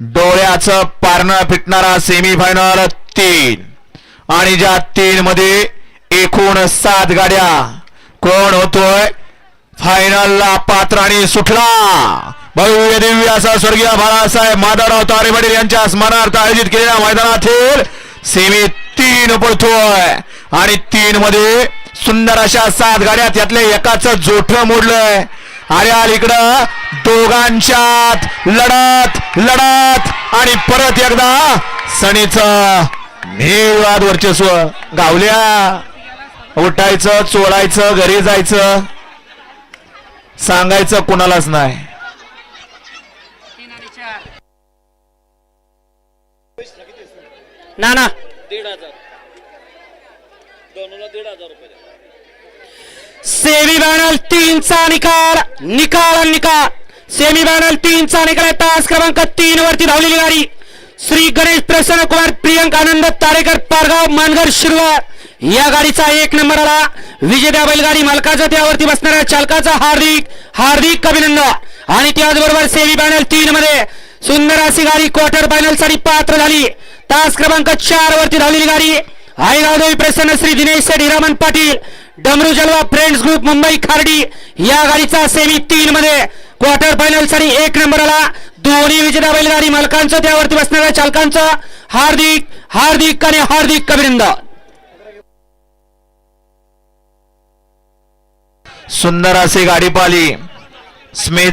डोळ्याचं पारणं फिटणारा semifinal तीन. आणि ज्या तीन मध्ये एकूण सात गाड्या कोण होतोय? फायनलला पात्र आणि सुटला. भव्य दिव्य असा स्वर्गीय बाळासाहेब माधवराव तारेवडील यांच्या स्मरणार्थ आयोजित केलेल्या मैदानातील सेमी तीन पडतोय आणि तीन मध्ये सुंदर अशा सात गाड्या यातल्या एकाच जोठ मोडलंय. अरे आल इकडं. दोघांच्यात लढत लढत. आणि परत एकदा सणीच निर्वाद वर्चस्व. गावल्या. उठायचं चोळायचं घरी जायचं. सांगायचं कुणालाच नाही. ना ना. सेमी फायनल तीनचा निकाल निकाल निकाल. सेमी फायनल तीनचा निकाल तास क्रमांक तीन वरती धावलेली गाडी. श्री गणेश प्रसन्न कुमार प्रियंक आनंद तारेकर पारगाव मानगर शिरवार या गाडीचा एक नंबर आला. विजेत्या बैलगाडी मालकाचा त्यावरती बसणाऱ्या चालकाचा हार्दिक हार्दिक अभिनंदन. आणि त्याचबरोबर सेमी फायनल तीन मध्ये सुंदर अशी गाडी क्वार्टर फायनलसाठी पात्र झाली. तास क्रमांक चार वरती धावलेली गाडी. आईगावदेवी प्रसन्न श्री दिनेश हिरामन पाटील डमरू जलवा फ्रेंड्स ग्रुप मुंबई खार्डी या गाडीचा सेमी तीन मध्ये क्वार्टर फायनलसाठी एक नंबर आला दोन्ही विजेता बैलगाडी मालकांचं त्यावरती बसणाऱ्या चालकांचं हार्दिक हार्दिक आणि हार्दिक अभिनंदन. सुंदर अशी गाडी पाली स्मित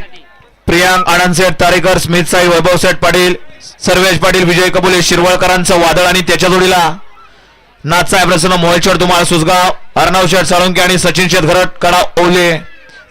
प्रियांक आनंद सेठ तारेकर स्मिथ साई वैभव सेठ पाटील सर्वेश पाटील विजय कबुले शिरवळकरांचं वादळ आणि त्याच्या जोडीला नाथसाहेब प्रसन्न मोहेश्वर तुम्हाला सुसगाव अर्णव शेठ साळुंके आणि सचिन शेठ घरट कडा ओले.